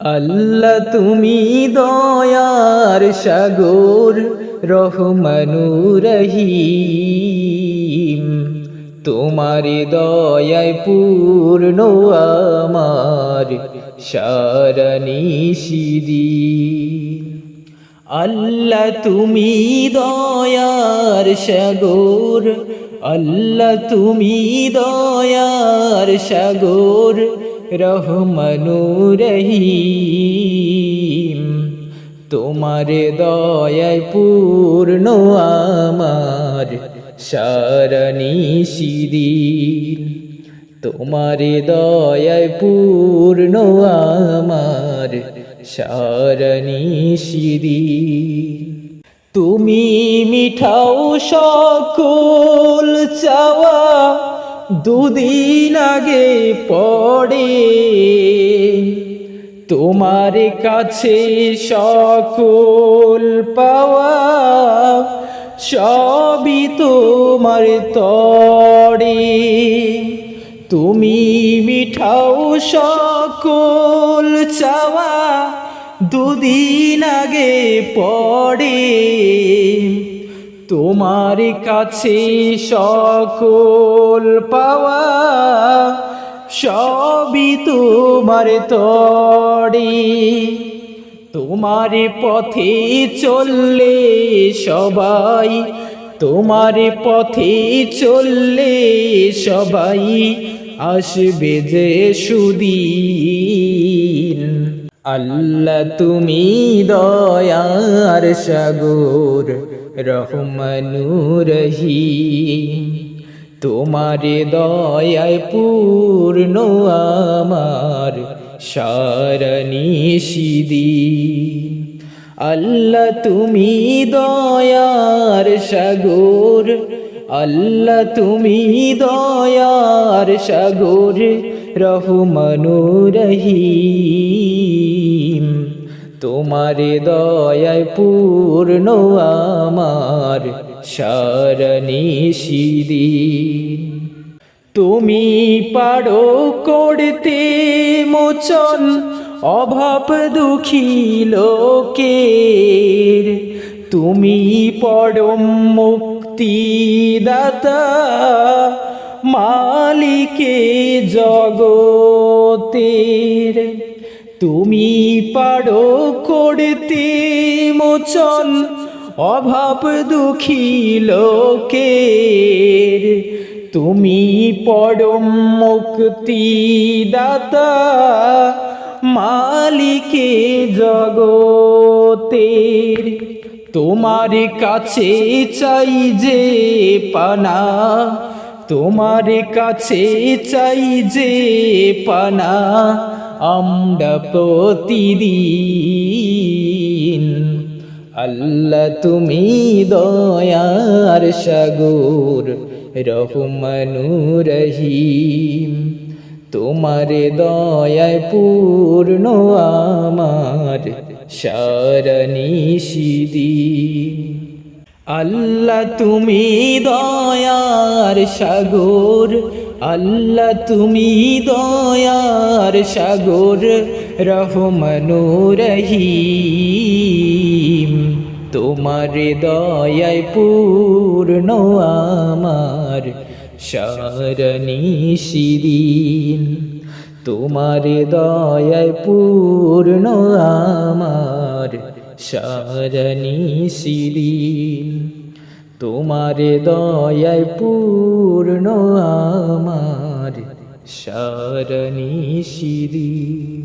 আল্লাহ তুমি দয়ার সাগর রহমানুর রহিম। তোমার দয়ায় পূর্ণ আমার সারণী আল্লাহ তুমি দয়ার সাগর, আল্লাহ তুমি দয়ার সাগর রহমানুর রহিম তোমার দয়ায় পূর্ণ আমার সারণী শিদিন তোমার দয়ায় পূর্ণ আমার সারণী শিদিন তুমি মিঠাও সকল চাওয়া দুদিন আগে পড়ে। তোমার কাছে সকল পাওয়া সবই তোমার তড়ে তুমি মিঠাও সকল চাওয়া দুদিন আগে পড়ে। তোমার কাছে সকল পাওয়া, সবই তোমার তড়ে তোমার পথে চললে সবাই, তোমার পথে চললে সবাই আসবে যে সুদিন। আল্লাহ তুমি দয়ার সাগর রহমানুর রহিম তোমার দয়ায় পূর্ণ আমার সারণী সিদিন আল্লাহ তুমি দয়ার সাগর, আল্লাহ তুমি দয়ার সাগর রহমানুর রহিম তোমার দয়ায় পূর্ণ আমার সারণী তুমি পারো করতে মোচন অভাব দুঃখী লোকের। তুমি পরম মুক্তিদাতা, মালিকে জগতের। তুমি পারো করতে মোচন, অভাব দুঃখী লোকের। তুমি পরম মুক্তিদাতা, মালিকে জগতের। তোমার কাছে চাই যে পানা, তোমার কাছে চাই যে পানা আমরা প্রতিদিন আল্লাহ তুমি দয়ার সাগর রহমানুর রহিম তোমার দয়ায় পূর্ণ আমার সারণী সিদিন আল্লাহ তুমি দয়ার সাগর আল্লাহ তুমি দয়ার সাগর রহমানুর রহিম। তোমার দয়ায় পূর্ণ আমার সারণী শিরিন তোমার দয়ায় পূর্ণ আমার সারণী শিরিন তোমার দয়ায় পূর্ণ আমার সারণী শিরিন